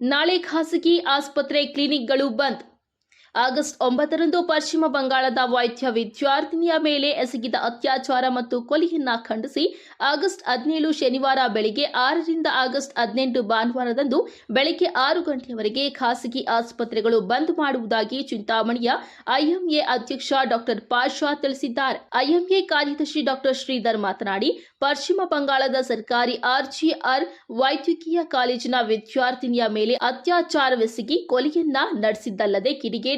ನಾಳೆ ಖಾಸಗಿ ಆಸ್ಪತ್ರೆ ಕ್ಲಿನಿಕ್ಗಳು ಬಂದ್ ಆಗಸ್ಟ್ ಒಂಬತ್ತರಂದು ಪಶ್ಚಿಮ ಬಂಗಾಳದ ವೈದ್ಯ ವಿದ್ಯಾರ್ಥಿನಿಯ ಮೇಲೆ ಎಸಗಿದ ಅತ್ಯಾಚಾರ ಮತ್ತು ಕೊಲೆಯನ್ನ ಖಂಡಿಸಿ ಆಗಸ್ಟ್ ಹದಿನೇಳು ಶನಿವಾರ ಬೆಳಿಗ್ಗೆ ಆರರಿಂದ ಆಗಸ್ಟ್ ಹದಿನೆಂಟು ಭಾನುವಾರದಂದು ಬೆಳಗ್ಗೆ ಆರು ಗಂಟೆಯವರೆಗೆ ಖಾಸಗಿ ಆಸ್ಪತ್ರೆಗಳು ಬಂದ್ ಮಾಡುವುದಾಗಿ ಚಿಂತಾಮಣಿಯ ಐಎಂಎ ಅಧ್ಯಕ್ಷ ಡಾಕ್ಟರ್ ಪಾಷಾ ತಿಳಿಸಿದ್ದಾರೆ. ಐಎಂಎ ಕಾರ್ಯದರ್ಶಿ ಡಾಕ್ಟರ್ ಶ್ರೀಧರ್ ಮಾತನಾಡಿ, ಪಶ್ಚಿಮ ಬಂಗಾಳದ ಸರ್ಕಾರಿ ಆರ್ಜಿಆರ್ ವೈದ್ಯಕೀಯ ಕಾಲೇಜಿನ ವಿದ್ಯಾರ್ಥಿನಿಯ ಮೇಲೆ ಅತ್ಯಾಚಾರವೆಸಗಿ ಕೊಲೆಯನ್ನ ನಡೆಸಿದ್ದಲ್ಲದೆ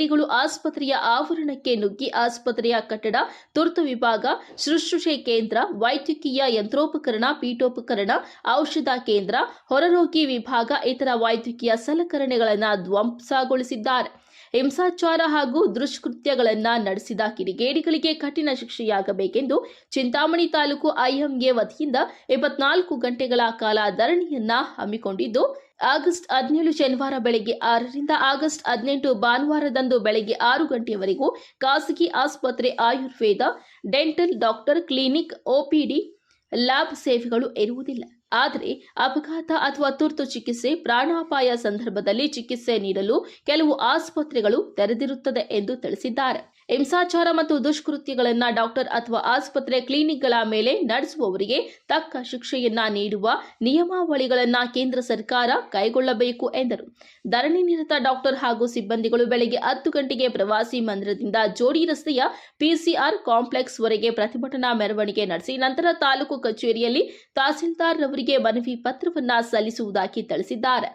ಕಿಡಿಗೇಡಿಗಳು ಆಸ್ಪತ್ರೆಯ ಆವರಣಕ್ಕೆ ನುಗ್ಗಿ ಆಸ್ಪತ್ರೆಯ ಕಟ್ಟಡ, ತುರ್ತು ವಿಭಾಗ, ಶುಶ್ರೂಷೆ ಕೇಂದ್ರ, ವೈದ್ಯಕೀಯ ಯಂತ್ರೋಪಕರಣ, ಪೀಠೋಪಕರಣ, ಔಷಧ ಕೇಂದ್ರ, ಹೊರರೋಗಿ ವಿಭಾಗ, ಇತರ ವೈದ್ಯಕೀಯ ಸಲಕರಣೆಗಳನ್ನು ಧ್ವಂಸಗೊಳಿಸಿದ್ದಾರೆ. ಹಿಂಸಾಚಾರ ಹಾಗೂ ದುಷ್ಕೃತ್ಯಗಳನ್ನು ನಡೆಸಿದ ಕಿಡಿಗೇಡಿಗಳಿಗೆ ಕಠಿಣ ಶಿಕ್ಷೆಯಾಗಬೇಕೆಂದು ಚಿಂತಾಮಣಿ ತಾಲೂಕು ಐಎಂಎ ವತಿಯಿಂದ ಇಪ್ಪತ್ನಾಲ್ಕು ಗಂಟೆಗಳ ಕಾಲ ಧರಣಿಯನ್ನ ಹಮ್ಮಿಕೊಂಡಿದ್ದು ಆಗಸ್ಟ್ ಹದಿನೇಳು ಶನಿವಾರ ಬೆಳಗ್ಗೆ ಆರರಿಂದ ಆಗಸ್ಟ್ ಹದಿನೆಂಟು ಭಾನುವಾರದಂದು ಬೆಳಗ್ಗೆ ಆರು ಗಂಟೆಯವರೆಗೂ ಖಾಸಗಿ ಆಸ್ಪತ್ರೆ Ayurveda, dental doctor, clinic OPD lab ಸೇವೆಗಳು ಇರುವುದಿಲ್ಲ. ಆದರೆ ಅಪಘಾತ ಅಥವಾ ತುರ್ತು ಚಿಕಿತ್ಸೆ ಪ್ರಾಣಾಪಾಯ ಸಂದರ್ಭದಲ್ಲಿ ಚಿಕಿತ್ಸೆ ನೀಡಲು ಕೆಲವು ಆಸ್ಪತ್ರೆಗಳು ತೆರೆದಿರುತ್ತದೆ ಎಂದು ತಿಳಿಸಿದ್ದಾರೆ. ಹಿಂಸಾಚಾರ ಮತ್ತು ದುಷ್ಕೃತ್ಯಗಳನ್ನು ಡಾಕ್ಟರ್ ಅಥವಾ ಆಸ್ಪತ್ರೆ ಕ್ಲಿನಿಕ್ಗಳ ಮೇಲೆ ನಡೆಸುವವರಿಗೆ ತಕ್ಕ ಶಿಕ್ಷೆಯನ್ನ ನೀಡುವ ನಿಯಮಾವಳಿಗಳನ್ನ ಕೇಂದ್ರ ಸರ್ಕಾರ ಕೈಗೊಳ್ಳಬೇಕು ಎಂದರು. ಧರಣಿ ನಿರತ ಡಾಕ್ಟರ್ ಹಾಗೂ ಸಿಬ್ಬಂದಿಗಳು ಬೆಳಗ್ಗೆ ಹತ್ತು ಗಂಟೆಗೆ ಪ್ರವಾಸಿ ಮಂದಿರದಿಂದ ಜೋಡಿ ರಸ್ತೆಯ ಪಿಸಿಆರ್ ಕಾಂಪ್ಲೆಕ್ಸ್ ವರೆಗೆ ಪ್ರತಿಭಟನಾ ಮೆರವಣಿಗೆ ನಡೆಸಿ ನಂತರ ತಾಲೂಕು ಕಚೇರಿಯಲ್ಲಿ ತಹಸೀಲ್ದಾರ್ ರವರಿಗೆ ಮನವಿ ಪತ್ರವನ್ನ ಸಲ್ಲಿಸುವುದಾಗಿ ತಿಳಿಸಿದ್ದಾರೆ.